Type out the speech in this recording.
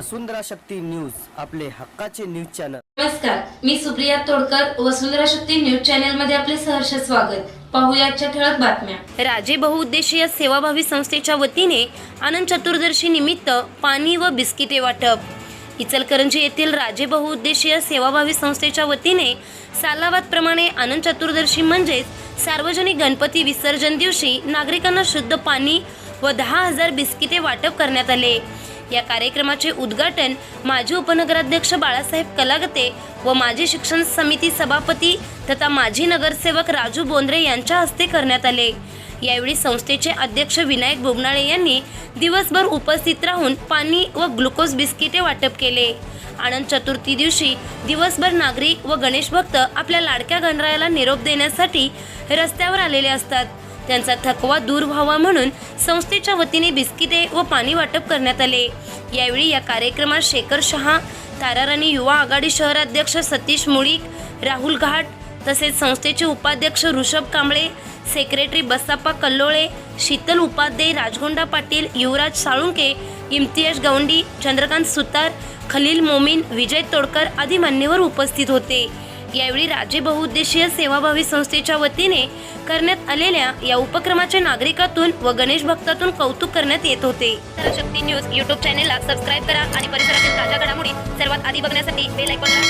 वसुंधरा Shakti news आपले हक्काचे news channel. नमस्कार मी सुप्रिया तोडकर वसुंधरा शक्ती न्यूज चॅनलमध्ये आपले सहर्ष स्वागत. पाहूया आजच्या ठळक बातम्या. राजे बहुउद्देशीय सेवाभावी संस्थेच्या वतीने आनंद चतुर्दशी निमित्त पाणी व बिस्किटे वाटप. इचलकरंजी येथील राजे बहुउद्देशीय सेवाभावी संस्थेच्या वतीने सालावादप्रमाणे आनंद चतुर्दशी म्हणजेच सार्वजनिक गणपती विसर्जन दिवशी नागरिकांना शुद्ध पाणी व दहा हजार बिस्किटे वाटप करण्यात आले. या कार्यक्रमाचे उद्घाटन माजी उपनगराध्यक्ष बाळासाहेब कलागते व माजी शिक्षण समिती सभापती तथा माजी नगरसेवक राजू बोंद्रे यांच्या हस्ते करण्यात आले. यावेळी संस्थेचे अध्यक्ष विनायक बोबनाळे यांनी दिवसभर उपस्थित राहून पाणी व ग्लुकोज बिस्किटे वाटप केले. आनंद चतुर्थी दिवशी दिवसभर नागरिक व गणेश भक्त आपल्या लाडक्या गणरायाला निरोप देण्यासाठी रस्त्यावर आलेले असतात. त्यांचा थकवा दूर व्हावा म्हणून संस्थेच्या वतीने बिस्किटे व पाणी वाटप करण्यात आले. यावेळी या कार्यक्रमात शेखर शहा ताराराणी युवा आघाडी शहराध्यक्ष सतीश मुळीक राहुल घाट तसेच संस्थेचे उपाध्यक्ष ऋषभ कांबळे सेक्रेटरी बसाप्पा कल्लोळे शीतल उपाध्ये राजगोंडा पाटील युवराज साळुंके इम्तियाज गौंडी चंद्रकांत सुतार खलील मोमीन विजय तोडकर आदी मान्यवर उपस्थित होते. यावेळी राज्य बहुउद्देशीय सेवाभावी संस्थेच्या वतीने करण्यात आलेल्या या उपक्रमाच्या नागरिकातून व गणेश भक्तातून कौतुक करण्यात येत होते. शक्ती न्यूज युट्यूब चॅनेलला सबस्क्राईब करा आणि परिसरातील ताज्या घडामोडी सर्वात आधी बघण्यासाठी बेल आयकॉनला करा